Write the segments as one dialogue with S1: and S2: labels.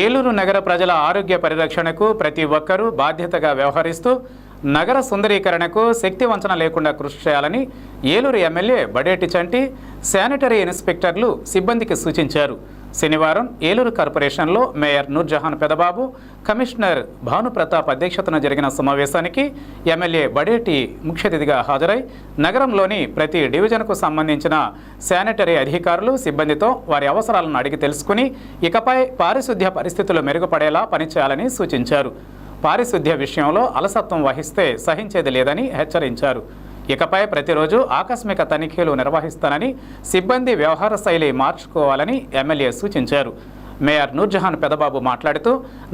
S1: ఏలూరు నగర ప్రజల ఆరోగ్య పరిరక్షణకు ప్రతి ఒక్కరూ బాధ్యతగా వ్యవహరిస్తూ నగర సుందరీకరణకు శక్తి వంచన లేకుండా కృషి చేయాలని ఏలూరు ఎమ్మెల్యే బడేటి చంటి శానిటరీ ఇన్స్పెక్టర్లు సిబ్బందికి సూచించారు. శనివారం ఏలూరు కార్పొరేషన్లో మేయర్ నూర్జహాన్ పెదబాబు కమిషనర్ భానుప్రతాప్ అధ్యక్షతన జరిగిన సమావేశానికి ఎమ్మెల్యే బడేటి ముఖ్యతిథిగా హాజరై నగరంలోని ప్రతి డివిజన్కు సంబంధించిన శానిటరీ అధికారులు సిబ్బందితో వారి అవసరాలను అడిగి తెలుసుకుని ఇకపై పారిశుద్ధ్య పరిస్థితులు మెరుగుపడేలా పనిచేయాలని సూచించారు. పారిశుద్ధ్య విషయంలో అలసత్వం వహిస్తే సహించేది లేదని హెచ్చరించారు. ఇకపై ప్రతిరోజు ఆకస్మిక తనిఖీలు నిర్వహిస్తానని సిబ్బంది వ్యవహార శైలి మార్చుకోవాలని ఎమ్మెల్యే సూచించారు. మేయర్ నూర్జహాన్ పెదబాబు మాట్లాడుతూ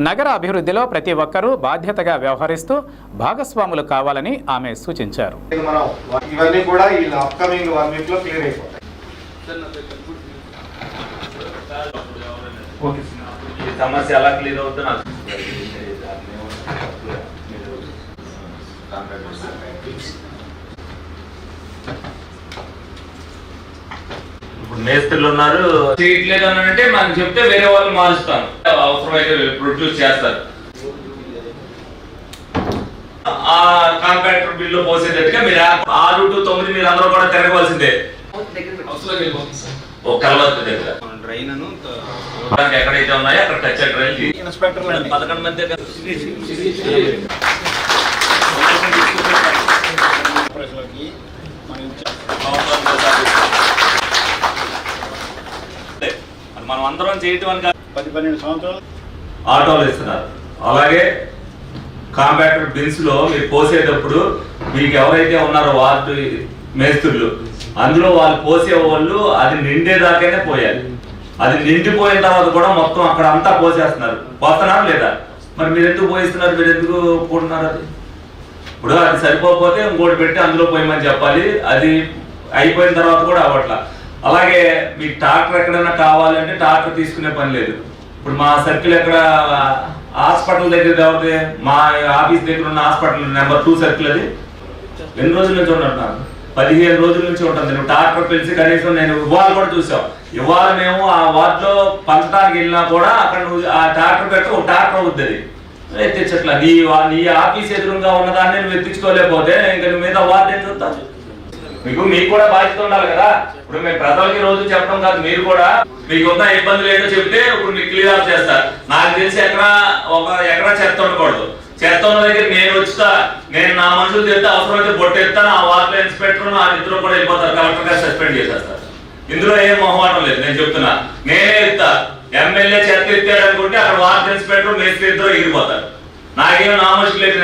S1: నగర అభివృద్ధిలో ప్రతి ఒక్కరూ బాధ్యతగా వ్యవహరిస్తూ భాగస్వాములు కావాలని ఆమె సూచించారు.
S2: ఇది మనం ఇవన్నీ కూడా ఈ అప్కమింగ్ వన్ వీక్లో క్లియర్ అయిపోతాయి. ఓకే
S3: ఈ సమస్య ఎలా క్లియర్ అవుతుందో నాకు ఇప్పుడు మేస్త్రులు ఉన్నారు. చేయట్లేదు అని అంటే మనకు చెప్తే వేరే వాళ్ళు మారుస్తాను అవసరమైతే ప్రొడ్యూస్ చేస్తారు. ఆ కాంట్రాక్టర్ బిల్లు పోసేటట్టుగా మీరు ఆ- ఆరు టు తొమ్మిది మీరు అందరూ కూడా తిరగవలసిందే. ఓ కలవత్తు దగ్గర. మనకి ఎక్కడైతే ఉన్నాయో అక్కడ టచ్ డ్రైన్
S2: ఇన్స్పెక్టర్
S3: పదకొండు మంది మనం అందరం చేయటం అని
S2: పది పన్నెండు సంవత్సరాలు
S3: ఆటోలు ఇస్తున్నారు అలాగే కాంపాక్టర్ బిన్స్లో మీరు పోసేటప్పుడు మీకు ఎవరైతే ఉన్నారో వార్డు మేస్త్రులు అందులో వాళ్ళు పోసే వాళ్ళు అది నిండేదాకానే పోయాలి. అది నిండిపోయిన తర్వాత కూడా మొత్తం అక్కడ అంతా పోసేస్తున్నారు. పోస్తున్నారు లేదా? మరి మీరు ఎందుకు పోయిస్తున్నారు? మీరు ఎందుకు పోతున్నారు అది? ఇప్పుడు అది సరిపోకపోతే ఇంకోటి పెట్టి అందులో పోయమని చెప్పాలి. అది అయిపోయిన తర్వాత కూడా అవ్వట్లా. అలాగే మీకు ట్రాక్టర్ ఎక్కడైనా కావాలంటే ట్రాక్టర్ తీసుకునే పని లేదు. ఇప్పుడు మా సర్కిల్ ఎక్కడ హాస్పిటల్ దగ్గర కాబట్టి మా ఆఫీస్ దగ్గర ఉన్న హాస్పిటల్ నెంబర్ టూ సర్కిల్ అది. ఎన్ని రోజుల నుంచి ఉంటున్నాను పదిహేను రోజుల నుంచి ఉంటుంది నువ్వు ట్రాక్టర్ పిలిచి కనీసం నేను ఇవాళ కూడా చూసాం ఇవాళ మేము ఆ వార్డులో పంచడానికి వెళ్ళినా కూడా అక్కడ నువ్వు ఆ ట్రాక్టర్ పెట్టి ఒక ట్రాక్టర్ అవుతుంది ఎత్తించట్లా. నీ నీ ఆఫీస్ ఎదురుగా ఉన్నదాన్ని నువ్వు ఎత్తించుకోలేకపోతే ఇంకా నువ్వు మీద వార్డు ఎట్లా చూస్తావు మీకు మీకు కూడా బాధ్యత ఉండాలి కదా? ఇప్పుడు మేము ప్రజలకి రోజు చెప్పడం కాదు మీరు కూడా. మీకు ఉన్న ఇబ్బందులు ఏంటో చెప్తే ఇప్పుడు మీకు క్లియర్ చేస్తారు నాకు తెలిసి ఎక్కడ ఒక ఎక్కడ చెత్త ఉండకూడదు. చెత్త ఉన్న దగ్గర నేను వచ్చా నేను నా మనుషులు చెప్తే అయితే బొట్టు ఎత్తాను ఆ వార్డులో ఇన్స్పెక్టర్ నా ఇద్దరు కూడా వెళ్ళిపోతారు కలెక్టర్ గారు సస్పెండ్ చేసేస్తారు. ఇందులో ఏం మొహమాటం లేదు నేను చెప్తున్నా. నేనే ఎత్తా. ఎమ్మెల్యే చెత్త ఎత్తాడు అనుకుంటే అక్కడ వార్డు ఇన్స్పెక్టర్ మేస్త్రి ఇద్దరు ఎగిరిపోతారు నాకేం నామోషం లేదు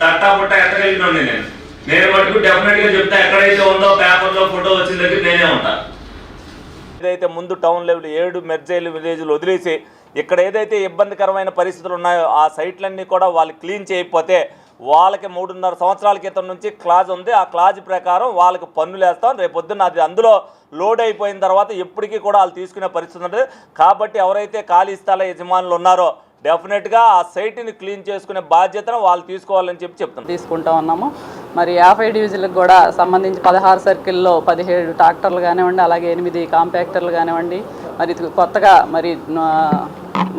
S3: తట్టా పుట్ట ఎత్తగలిగిన నేను. నేను మటుకు డెఫినెట్గా చెప్తా ఎక్కడైతే ఉందో పేపర్లో ఫోటో వచ్చిన దగ్గర నేనే ఉంటా. ఏదైతే ముందు టౌన్ లెవెల్ ఏడు మెర్జైల్ విలేజ్లు వదిలేసి ఇక్కడ ఏదైతే ఇబ్బందికరమైన పరిస్థితులు ఉన్నాయో ఆ సైట్లన్నీ కూడా వాళ్ళు క్లీన్ చేయకపోతే వాళ్ళకి మూడున్నర సంవత్సరాల క్రితం నుంచి క్లాజ్ ఉంది. ఆ క్లాజ్ ప్రకారం వాళ్ళకి పన్నులు వేస్తాం. రేపు పొద్దున్న అది అందులో లోడ్ అయిపోయిన తర్వాత ఎప్పటికీ కూడా వాళ్ళు తీసుకునే పరిస్థితి ఉంటుంది కాబట్టి ఎవరైతే ఖాళీ స్థల యజమానులు ఉన్నారో డెఫినెట్గా ఆ సైట్ని క్లీన్ చేసుకునే బాధ్యతను వాళ్ళు తీసుకోవాలని చెప్పి చెప్తున్నారు
S4: తీసుకుంటా ఉన్నాము మరి యాభై డివిజన్లకు కూడా సంబంధించి పదహారు సర్కిల్లో పదిహేడు ట్రాక్టర్లు కానివ్వండి అలాగే ఎనిమిది కాంపాక్టర్లు కానివ్వండి మరి కొత్తగా మరి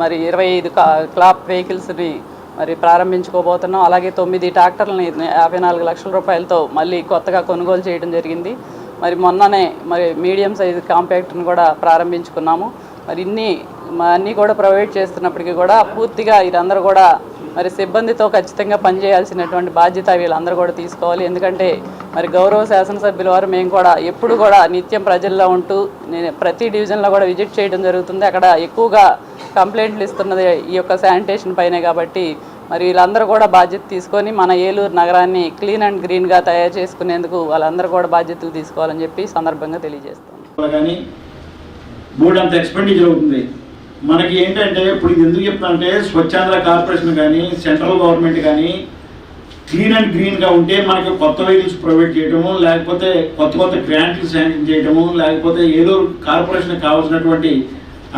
S4: మరి ఇరవై ఐదు క్లాప్ వెహికల్స్ని మరి ప్రారంభించుకోబోతున్నాం. అలాగే తొమ్మిది ట్రాక్టర్లని యాభై నాలుగు లక్షల రూపాయలతో మళ్ళీ కొత్తగా కొనుగోలు చేయడం జరిగింది. మరి మొన్ననే మరి మీడియం సైజు కాంపాక్ట్ని కూడా ప్రారంభించుకున్నాము. మరి ఇన్ని అన్నీ కూడా ప్రొవైడ్ చేస్తున్నప్పటికీ కూడా పూర్తిగా ఇదందరూ కూడా మరి సిబ్బందితో ఖచ్చితంగా పనిచేయాల్సినటువంటి బాధ్యత వీళ్ళందరూ కూడా తీసుకోవాలి. ఎందుకంటే మరి గౌరవ శాసనసభ్యుల వారు మేము కూడా ఎప్పుడు కూడా నిత్యం ప్రజల్లో ఉంటూ నేను ప్రతి డివిజన్లో కూడా విజిట్ చేయడం జరుగుతుంది. అక్కడ ఎక్కువగా కంప్లైంట్లు ఇస్తున్నది ఈ యొక్క శానిటేషన్ పైనే కాబట్టి మరి వీళ్ళందరూ కూడా బాధ్యత తీసుకొని మన ఏలూరు నగరాన్ని క్లీన్ అండ్ గ్రీన్గా తయారు చేసుకునేందుకు వాళ్ళందరూ కూడా బాధ్యతలు తీసుకోవాలని చెప్పి సందర్భంగా తెలియజేస్తాను.
S5: కానీ అంత ఎక్స్పెండిచర్ అవుతుంది. మనకి ఏంటంటే ఇప్పుడు ఇది ఎందుకు చెప్తున్నా అంటే స్వచ్ఛాంధ్ర కార్పొరేషన్ కానీ సెంట్రల్ గవర్నమెంట్ కానీ క్లీన్ అండ్ గ్రీన్గా ఉంటే మనకి కొత్త వెహికల్స్ ప్రొవైడ్ చేయడము లేకపోతే కొత్త కొత్త గ్రాంట్లు శాంక్షన్ చేయడము లేకపోతే ఏదో కార్పొరేషన్ కావాల్సినటువంటి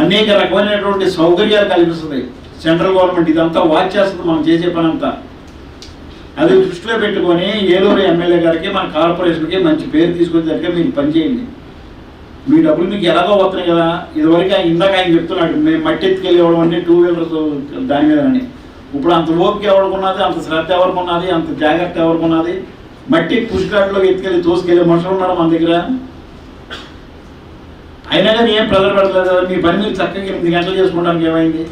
S5: అనేక రకమైనటువంటి సౌకర్యాలు కల్పిస్తుంది. సెంట్రల్ గవర్నమెంట్ ఇదంతా వాచ్ చేస్తుంది మనం చేసే పని అంతా అది దృష్టిలో పెట్టుకొని ఏలూరు ఎమ్మెల్యే గారికి మన కార్పొరేషన్కి మంచి పేరు తీసుకొచ్చేటట్టుగా మీరు పనిచేయండి. మీ డబ్బులు మీకు ఎలాగో వస్తున్నాయి కదా. ఇదివరకు ఇందాక ఆయన చెప్తున్నాడు మేము మట్టి ఎత్తుకెళ్ళి ఇవ్వడం అంటే టూ వీలర్స్ దాని మీద అని. ఇప్పుడు అంత ఓపిక ఎవరికి అంత శ్రద్ధ ఎవరికి ఉన్నది అంత జాగ్రత్త ఎవరికి ఉన్నది? మట్టి పుష్కాట్లో ఎత్తుకెళ్ళి తోసుకెళ్ళే మనుషులు ఉన్నారు మన దగ్గర. అయినా కానీ ఏం ప్రజలు పెడతలేదు మీ పని మీరు చక్కగా ఎనిమిది గంటలు చేసుకోవడానికి ఏమైంది?